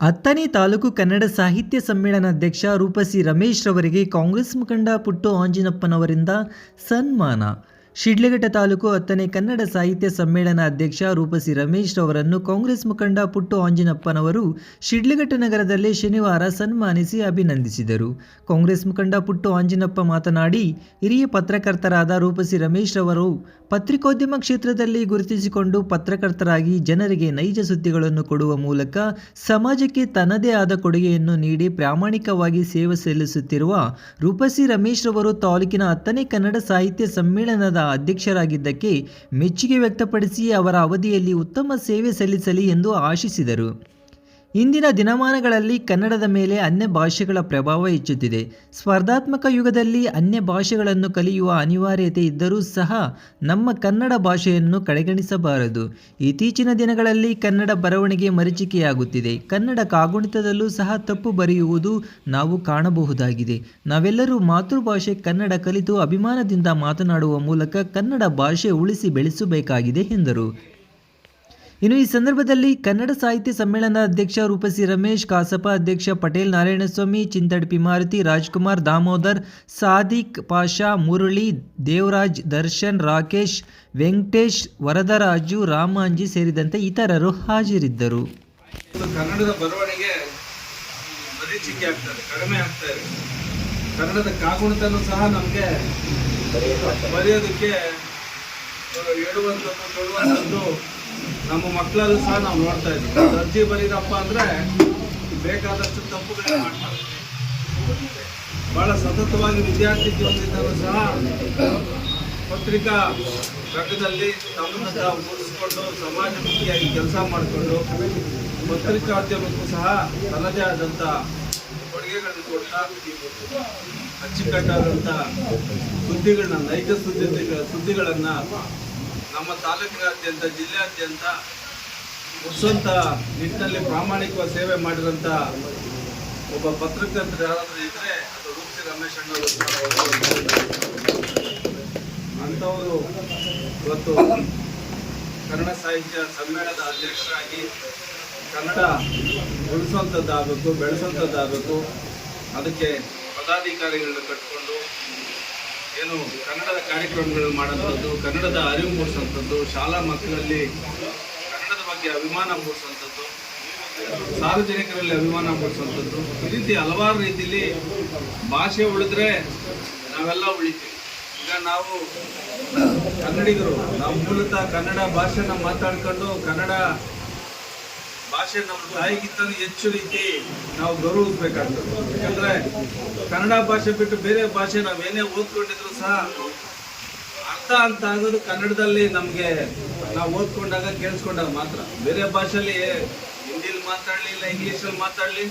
ಹತ್ತನೇ ತಾಲೂಕು ಕನ್ನಡ ಸಾಹಿತ್ಯ ಸಮ್ಮೇಳನಾಧ್ಯಕ್ಷ ರೂಪಸಿ ರಮೇಶ್ ರವರಿಗೆ ಕಾಂಗ್ರೆಸ್ ಮುಖಂಡ ಪುಟ್ಟು ಆಂಜಿನಪ್ಪನವರಿಂದ ಸನ್ಮಾನ. ಶಿಡ್ಲಘಟ್ಟ ತಾಲೂಕು ಹತ್ತನೇ ಕನ್ನಡ ಸಾಹಿತ್ಯ ಸಮ್ಮೇಳನ ಅಧ್ಯಕ್ಷ ರೂಪಸಿ ರಮೇಶ್ ಅವರನ್ನು ಕಾಂಗ್ರೆಸ್ ಮುಖಂಡ ಪುಟ್ಟು ಆಂಜಿನಪ್ಪನವರು ಶಿಡ್ಲಘಟ್ಟ ನಗರದಲ್ಲಿ ಶನಿವಾರ ಸನ್ಮಾನಿಸಿ ಅಭಿನಂದಿಸಿದರು. ಕಾಂಗ್ರೆಸ್ ಮುಖಂಡ ಪುಟ್ಟು ಆಂಜಿನಪ್ಪ ಮಾತನಾಡಿ, ಹಿರಿಯ ಪತ್ರಕರ್ತರಾದ ರೂಪಸಿ ರಮೇಶ್ ಅವರು ಪತ್ರಿಕೋದ್ಯಮ ಕ್ಷೇತ್ರದಲ್ಲಿ ಗುರುತಿಸಿಕೊಂಡು ಪತ್ರಕರ್ತರಾಗಿ ಜನರಿಗೆ ನೈಜ ಸುದ್ದಿಗಳನ್ನು ಕೊಡುವ ಮೂಲಕ ಸಮಾಜಕ್ಕೆ ತನ್ನದೇ ಆದ ಕೊಡುಗೆಯನ್ನು ನೀಡಿ ಪ್ರಾಮಾಣಿಕವಾಗಿ ಸೇವೆ ಸಲ್ಲಿಸುತ್ತಿರುವ ರೂಪಸಿ ರಮೇಶ್ ಅವರು ತಾಲೂಕಿನ ಹತ್ತನೇ ಕನ್ನಡ ಸಾಹಿತ್ಯ ಸಮ್ಮೇಳನದ ಅಧ್ಯಕ್ಷರಾಗಿದ್ದಕ್ಕೆ ಮೆಚ್ಚುಗೆ ವ್ಯಕ್ತಪಡಿಸಿ ಅವರ ಅವಧಿಯಲ್ಲಿ ಉತ್ತಮ ಸೇವೆ ಸಲ್ಲಿಸಲಿ ಎಂದು ಆಶಿಸಿದರು. ಇಂದಿನ ದಿನಮಾನಗಳಲ್ಲಿ ಕನ್ನಡದ ಮೇಲೆ ಅನ್ಯ ಭಾಷೆಗಳ ಪ್ರಭಾವ ಹೆಚ್ಚುತ್ತಿದೆ. ಸ್ಪರ್ಧಾತ್ಮಕ ಯುಗದಲ್ಲಿ ಅನ್ಯ ಭಾಷೆಗಳನ್ನು ಕಲಿಯುವ ಅನಿವಾರ್ಯತೆ ಇದ್ದರೂ ಸಹ ನಮ್ಮ ಕನ್ನಡ ಭಾಷೆಯನ್ನು ಕಡೆಗಣಿಸಬಾರದು. ಇತ್ತೀಚಿನ ದಿನಗಳಲ್ಲಿ ಕನ್ನಡ ಬರವಣಿಗೆ ಮರೀಚಿಕೆಯಾಗುತ್ತಿದೆ. ಕನ್ನಡ ಕಾಗುಣಿತದಲ್ಲೂ ಸಹ ತಪ್ಪು ಬರೆಯುವುದು ನಾವು ಕಾಣಬಹುದಾಗಿದೆ. ನಾವೆಲ್ಲರೂ ಮಾತೃಭಾಷೆ ಕನ್ನಡ ಕಲಿತು ಅಭಿಮಾನದಿಂದ ಮಾತನಾಡುವ ಮೂಲಕ ಕನ್ನಡ ಭಾಷೆ ಉಳಿಸಿ ಬೆಳೆಸಬೇಕಾಗಿದೆ ಎಂದರು. ಇನ್ನು ಈ ಸಂದರ್ಭದಲ್ಲಿ ಕನ್ನಡ ಸಾಹಿತ್ಯ ಸಮ್ಮೇಳನ ಅಧ್ಯಕ್ಷ ರೂಪಸಿ ರಮೇಶ್ ಕಾಸಪ ಅಧ್ಯಕ್ಷ ಪಟೇಲ್, ನಾರಾಯಣಸ್ವಾಮಿ ಚಿಂತಡ್ಪಿ ಮಾರುತಿ ರಾಜ್ಕುಮಾರ್, ದಾಮೋದರ್, ಸಾದಿಕ್ ಪಾಷಾ, ಮುರಳಿ, ದೇವರಾಜ್, ದರ್ಶನ್, ರಾಕೇಶ್, ವೆಂಕಟೇಶ್, ವರದರಾಜು, ರಾಮಾಂಜಿ ಸೇರಿದಂತೆ ಇತರರು ಹಾಜರಿದ್ದರು. ಕನ್ನಡದ ಬರವಣಿಗೆ ಮರೀಚಿಕೆ ಆಗ್ತದೆ, ಕಡಿಮೆ ಆಗ್ತಾ ಇದೆ. ಕನ್ನಡದ ಕಾಗುಣಿತನೂ ಸಹ ನಮಗೆ ಬರೆಯೋದಕ್ಕೆ ಹೇಳುವಂಥದ್ದು ನಮ್ಮ ಮಕ್ಕಳಲ್ಲೂ ಸಹ ನಾವು ನೋಡ್ತಾ ಇದ್ದೀವಿ. ಅರ್ಜಿ ಬರೀದಪ್ಪ ಅಂದರೆ ಬೇಕಾದಷ್ಟು ತಪ್ಪುಗಳನ್ನ ಮಾಡ್ತಾರೆ. ಬಹಳ ಸತತವಾಗಿ ವಿದ್ಯಾರ್ಥಿ ಜೀವನದಿಂದಲೂ ಸಹ ಪತ್ರಿಕಾ ಘಟದಲ್ಲಿ ತಮ್ಮನ್ನು ಮೂಡಿಸಿಕೊಂಡು ಸಮಾಜಮುಖಿಯಾಗಿ ಕೆಲಸ ಮಾಡಿಕೊಂಡು ಪತ್ರಿಕಾದ್ಯಮಕ್ಕೂ ಸಹ ತನ್ನದೇ ಆದಂಥ ಕೊಡುಗೆಗಳನ್ನು ಕೊಡ್ತಾ ಅಚ್ಚುಕಟ್ಟಾದಂಥ ಸುದ್ದಿಗಳನ್ನ, ನೈಜ ಸುದ್ದಿ ಸುದ್ದಿಗಳನ್ನು ನಮ್ಮ ತಾಲೂಕಿನಾದ್ಯಂತ, ಜಿಲ್ಲೆಯಾದ್ಯಂತ ಮುಟ್ಟಿಸುವಂಥ ನಿಟ್ಟಿನಲ್ಲಿ ಪ್ರಾಮಾಣಿಕವಾಗಿ ಸೇವೆ ಮಾಡಿದಂಥ ಒಬ್ಬ ಪತ್ರಕರ್ತರು ಯಾರಾದರೂ ಇದ್ದರೆ ಅದು ರೂಪಸಿ ರಮೇಶ್ ಅಣ್ಣವರು ಅಂಥವರು ಇವತ್ತು ಕನ್ನಡ ಸಾಹಿತ್ಯ ಸಮ್ಮೇಳನದ ಅಧ್ಯಕ್ಷರಾಗಿ ಕನ್ನಡ ಉಳಿಸುವಂಥದ್ದಾಗಬೇಕು, ಬೆಳೆಸುವಂಥದ್ದಾಗಬೇಕು. ಅದಕ್ಕೆ ಪದಾಧಿಕಾರಿಗಳನ್ನ ಕಟ್ಕೊಂಡು ಏನು ಕನ್ನಡದ ಕಾರ್ಯಕ್ರಮಗಳು ಮಾಡೋಂಥದ್ದು ಕನ್ನಡದ ಅರಿವು ಮೂಡಿಸುವಂಥದ್ದು, ಶಾಲಾ ಮಕ್ಕಳಲ್ಲಿ ಕನ್ನಡದ ಬಗ್ಗೆ ಅಭಿಮಾನ ಮೂಡಿಸುವಂಥದ್ದು, ಸಾರ್ವಜನಿಕರಲ್ಲಿ ಅಭಿಮಾನ ಮೂಡಿಸುವಂಥದ್ದು, ಈ ರೀತಿ ಹಲವಾರು ರೀತಿಯಲ್ಲಿ ಭಾಷೆ ಉಳಿದ್ರೆ ನಾವೆಲ್ಲ ಉಳಿತೀವಿ. ಈಗ ನಾವು ಕನ್ನಡಿಗರು, ನಾವು ಮೂಲತಃ ಕನ್ನಡ ಭಾಷೆನ ಮಾತಾಡ್ಕೊಂಡು ಕನ್ನಡ ಭಾಷೆ ನಮ್ಮ ತಾಯಿಗಿಂತ ಹೆಚ್ಚು ರೀತಿ ನಾವು ಗೌರವಿಸ್ಬೇಕಾಗ್ತದೆ. ಯಾಕಂದ್ರೆ ಕನ್ನಡ ಭಾಷೆ ಬಿಟ್ಟು ಬೇರೆ ಭಾಷೆ ನಾವೇನೇ ಓದ್ಕೊಂಡಿದ್ರು ಸಹ ಅರ್ಥ ಅಂತ ಆಗೋದು ಕನ್ನಡದಲ್ಲಿ ನಮಗೆ ನಾವು ಓದ್ಕೊಂಡಾಗ ಕೇಳಿಸ್ಕೊಂಡಾಗ ಮಾತ್ರ. ಬೇರೆ ಭಾಷೆಯಲ್ಲಿ ಹಿಂದಿಲಿ ಮಾತಾಡಲಿ ಇಲ್ಲ ಇಂಗ್ಲೀಷಲ್ಲಿ ಮಾತಾಡಲಿ,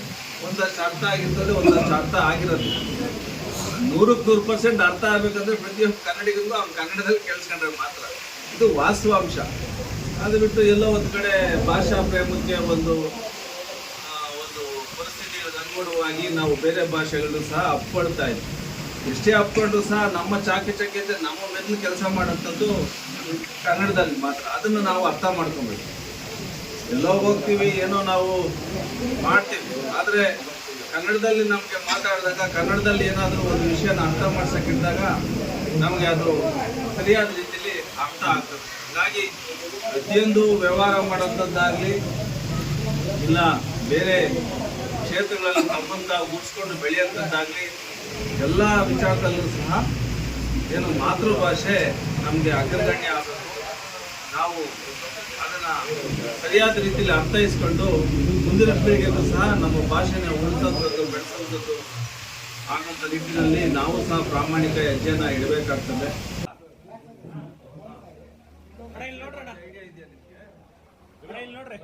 ಒಂದಷ್ಟು ಅರ್ಥ ಆಗಿರ್ತದೆ, ಒಂದಷ್ಟು ಅರ್ಥ ಆಗಿರೋದು ನೂರಕ್ಕೆ ನೂರು ಪರ್ಸೆಂಟ್ ಅರ್ಥ ಆಗ್ಬೇಕಂದ್ರೆ ಪ್ರತಿಯೊಬ್ಬ ಕನ್ನಡಿಗರಿಗೂ ಅವ್ನು ಕನ್ನಡದಲ್ಲಿ ಕೇಳಿಸ್ಕೊಂಡ್ರೆ ಮಾತ್ರ. ಇದು ವಾಸ್ತವಾಂಶ. ಅದು ಬಿಟ್ಟು ಎಲ್ಲೋ ಒಂದು ಕಡೆ ಭಾಷಾ ಪ್ರೇಮಕ್ಕೆ ಒಂದು ಒಂದು ಪರಿಸ್ಥಿತಿ ಅನುಗುಣವಾಗಿ ನಾವು ಬೇರೆ ಭಾಷೆಗಳನ್ನು ಸಹ ಅಪ್ಕೊಳ್ತಾ ಇದ್ವಿ. ಎಷ್ಟೇ ಅಪ್ಕೊಂಡ್ರು ಸಹ ನಮ್ಮ ಚಾಕಚಕ್ಯತೆ ನಮ್ಮ ಮೆದ್ಲು ಕೆಲಸ ಮಾಡೋಂಥದ್ದು ಕನ್ನಡದಲ್ಲಿ ಮಾತ್ರ. ಅದನ್ನು ನಾವು ಅರ್ಥ ಮಾಡ್ಕೊಬೇಕು. ಎಲ್ಲೋ ಹೋಗ್ತೀವಿ, ಏನೋ ನಾವು ಮಾಡ್ತೀವಿ. ಆದರೆ ಕನ್ನಡದಲ್ಲಿ ನಮಗೆ ಮಾತಾಡಿದಾಗ, ಕನ್ನಡದಲ್ಲಿ ಏನಾದರೂ ಒಂದು ವಿಷಯನ ಅರ್ಥ ಮಾಡ್ಸಕ್ಕಿದ್ದಾಗ ನಮಗೆ ಅದು ಸರಿಯಾದ ರೀತಿಯಲ್ಲಿ ಅರ್ಥ ಆಗ್ತದೆ. ಹಾಗಾಗಿ ಪ್ರತಿಯೊಂದು ವ್ಯವಹಾರ ಮಾಡೋಂಥದ್ದಾಗಲಿ ಇಲ್ಲ, ಬೇರೆ ಕ್ಷೇತ್ರಗಳಲ್ಲಿ ಸಂಬಂಧ ಉಳಿಸ್ಕೊಂಡು ಬೆಳೆಯೋಂಥದ್ದಾಗಲಿ ಎಲ್ಲ ವಿಚಾರದಲ್ಲೂ ಸಹ ಏನು ಮಾತೃಭಾಷೆ ನಮಗೆ ಅಗ್ರಗಣ್ಯ ಆಗಬೇಕು. ನಾವು ಅದನ್ನು ಸರಿಯಾದ ರೀತಿಯಲ್ಲಿ ಅರ್ಥೈಸ್ಕೊಂಡು ಮುಂದಿನ ಸಹ ನಮ್ಮ ಭಾಷೆನ ಉಳಿಸೋದ್ರದ್ದು ಬೆಳೆಸೋದ್ರದ್ದು ಆಗುವಂಥ ನಿಟ್ಟಿನಲ್ಲಿ ನಾವು ಸಹ ಪ್ರಾಮಾಣಿಕ ಹೆಜ್ಜೆಯನ್ನು ಇಡಬೇಕಾಗ್ತದೆ. ನೋಡ್ರಿ?